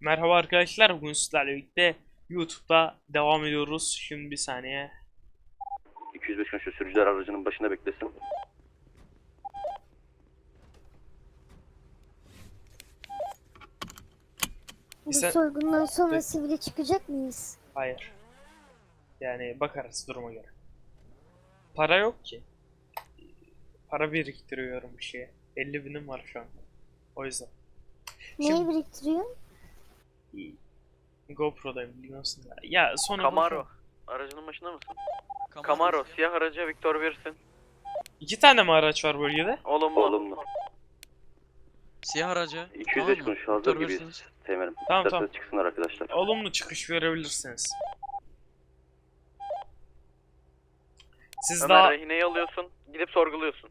Merhaba arkadaşlar, bugün sizlerle birlikte YouTube'da devam ediyoruz. Şimdi bir saniye. 205 konuşuyor. Sürücüler aracının başında beklesin. Bu Sen- soygundan sonra Dur. sivile çıkacak mıyız? Hayır. Yani bakarız duruma göre. Para yok ki. Para biriktiriyorum bir şeye. 50 binim var şu an. O yüzden. Neyi Şimdi- biriktiriyorsun? İyi. GoPro'dayım biliyorsun da. Ya sonra Camaro. Aracının başında mısın? Camaro. Siyah araca Victor verirsin. İki tane mi araç var bölgede? Olumlu. Olumlu. Siyah aracı. 205 mı? konuşuyor. Hazır Victor gibiyiz. Temerim. Tamam, İsterseniz tamam. çıksınlar arkadaşlar. Olumlu çıkış verebilirsiniz. Siz Ömer daha rehineyi alıyorsun. Gidip sorguluyorsun.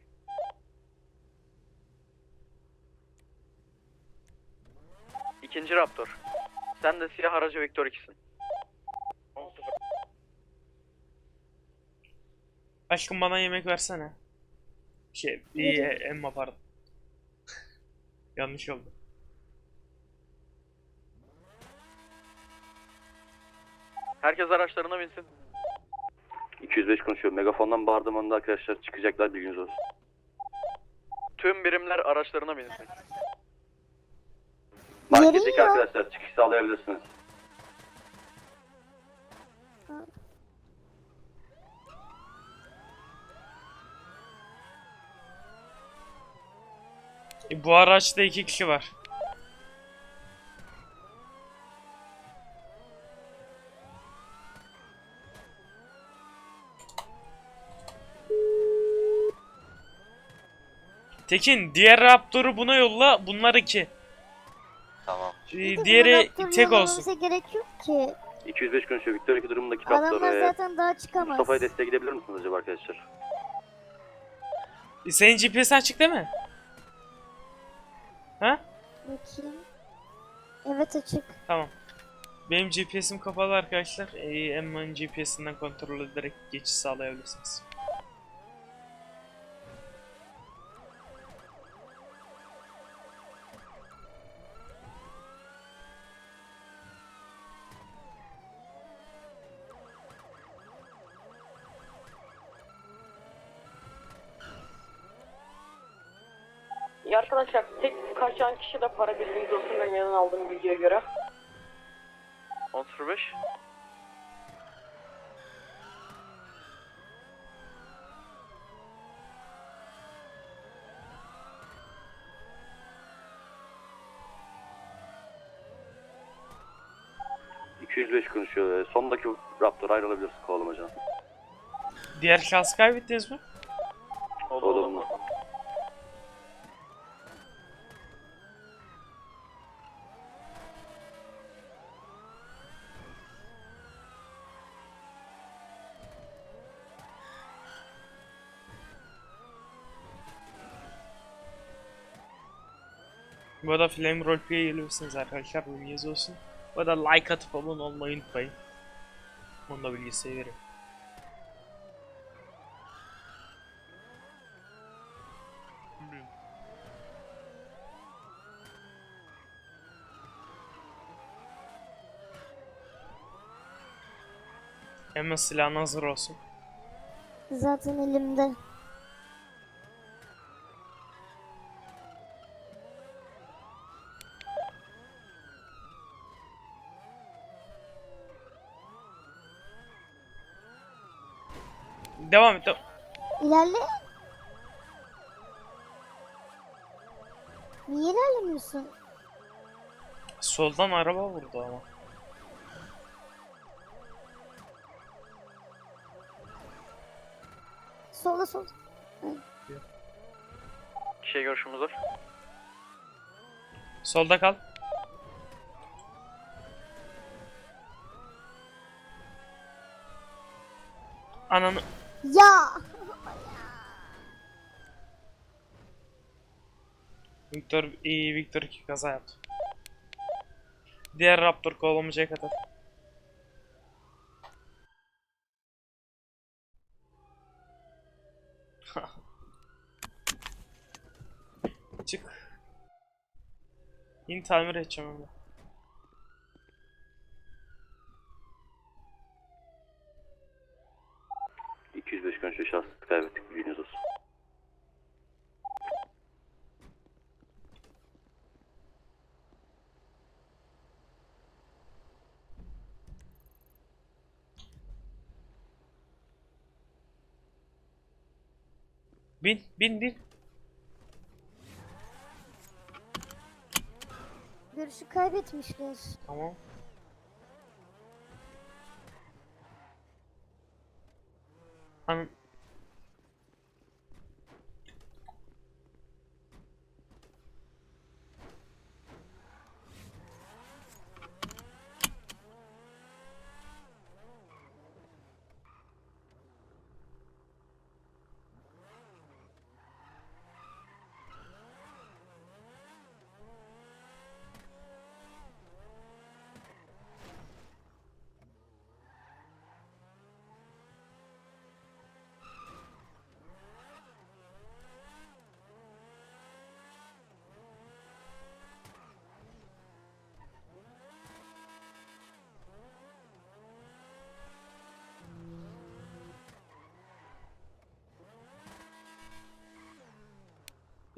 İkinci Raptor. Sen de siyah aracı Victor 2'sin. aşkım bana yemek versene. Şey, iyi Emma pardon. Yanlış oldu. Herkes araçlarına binsin. 205 konuşuyor. Megafondan bağırdığım anda arkadaşlar çıkacaklar bilginiz olsun. Tüm birimler araçlarına binsin. Marketteki arkadaşlar çıkış sağlayabilirsiniz. E, bu araçta iki kişi var. Tekin diğer Raptor'u buna yolla. Bunlar iki. Ee, Bir de diğeri tek olsun. gerek yok ki. 205 konuşuyor. Victor 2 durumundaki. Adamlar ee, zaten daha çıkamaz. Mustafa'ya desteğe gidebilir misiniz acaba arkadaşlar? E, Senin GPS açık değil mi? Ha? Bakayım. Evet açık. Tamam. Benim GPS'im kapalı arkadaşlar. Ee, Emma'nın GPS'inden kontrol ederek geçiş sağlayabilirsiniz. İyi arkadaşlar tek kaçan kişi de para bilginiz olsun ben yanına aldığım bilgiye göre. 10.05 205 konuşuyor. Ee, Sondaki Raptor ayrılabilirsin kovalamacadan. Diğer şahsı kaybettiniz mi? Olumlu. Bu arada Flame Roleplay'e geliyorsunuz arkadaşlar bilginiz olsun. Bu arada like atıp abone olmayı unutmayın. Onu da bilgisi vereyim. Hemen silahın hazır olsun. Zaten elimde. Devam et. devam- İlerle. Niye ilerlemiyorsun? Soldan araba vurdu ama. Sola sol. Kişiye görüşümüz var. Solda kal. Ananı... Ya. Victor iyi Victor 2 kaza yaptı. Diğer Raptor kovalamacaya kadar. Çık. Yine tamir edeceğim ama. kaybettik bilginiz olsun. Bin bin bin. Görüşü kaybetmişler. Tamam. An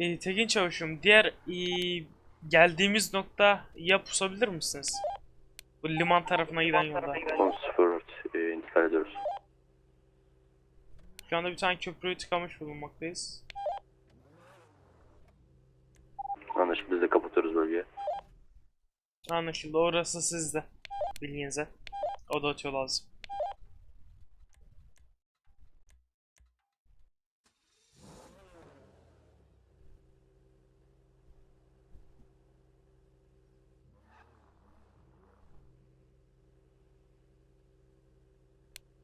Ee, Tekin Çavuş'um diğer ee, geldiğimiz nokta ya pusabilir misiniz? Bu liman tarafına giden yolda. 10.04 e, intikal ediyoruz. Şu anda bir tane köprüyü tıkamış bulunmaktayız. Anlaşıldı biz de kapatıyoruz bölgeye. Anlaşıldı. Orası sizde. Bilginize. O da atıyor lazım.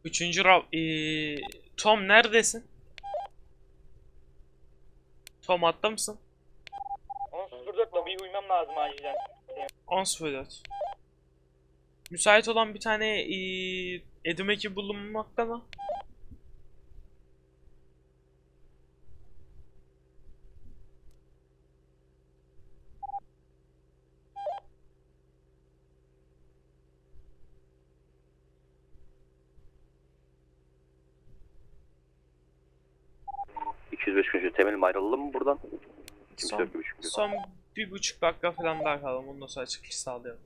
Üçüncü rav... Ee, Tom neredesin? Tom hatta mısın? 10.04 lobiyi uymam lazım acilen. 10.04 Müsait olan bir tane ee, Edim ekibi bulunmakta mı? Tamam. 205 gün temelim ayrılalım mı buradan? Kimse Son, yok gibi çünkü. son bir buçuk dakika falan daha kalalım. Ondan sonra çıkış sağlayalım.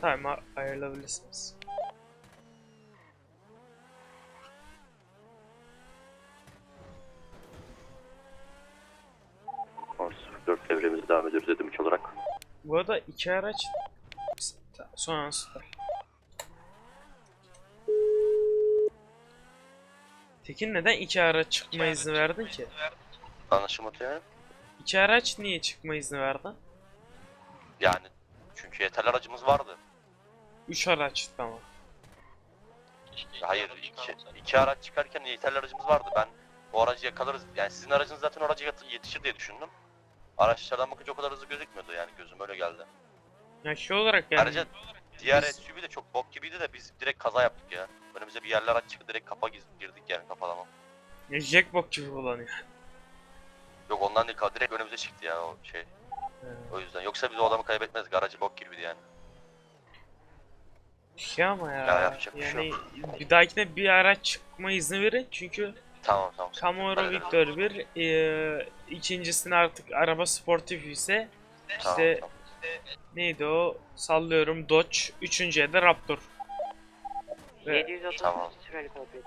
Tamam ayarlayabilirsiniz. Dört devremize devam ediyoruz dedim üç olarak. Bu arada iki araç sonra süper. Tekin neden iki araç çıkma izni verdin ki? Anlaşılmadı yani. İki araç niye çıkma izni verdin? Yani çünkü yeterli aracımız vardı. Üç araç tamam. Hayır iki, iki araç çıkarken yeterli aracımız vardı. Ben o aracı yakalarız. Yani sizin aracınız zaten o araca yetişir diye düşündüm. Araçlardan bakınca o kadar hızlı gözükmüyordu yani gözüm öyle geldi. Ya şey olarak yani Ayrıca diğer biz- SUV de çok bok gibiydi de biz direkt kaza yaptık ya. Önümüze bir yerler aç çıktı direkt kapa giz- girdik yani kapalama. ya jackpot gibi kullanıyor. Yok ondan değil direkt önümüze çıktı ya o şey. O yüzden yoksa biz o adamı kaybetmezdik aracı bok gibiydi yani. Şey ama ya, Ya yapacak bir şey yani bir dahakine bir araç çıkma izni verin çünkü Tamam tamam. Camaro. Victor 1 e, ikincisini artık araba sportif ise Tamam, işte tamam. neydi o sallıyorum Dodge üçüncüye de Raptor. Ve 730 Tamam. süreli kopya.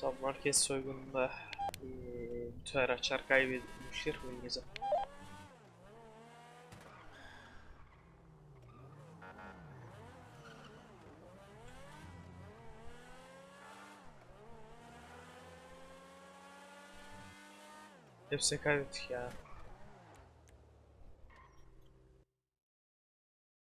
Tam market soygununda e, bütün araçlar kaybedilmiştir bilginize. Hepsini kaybettik ya.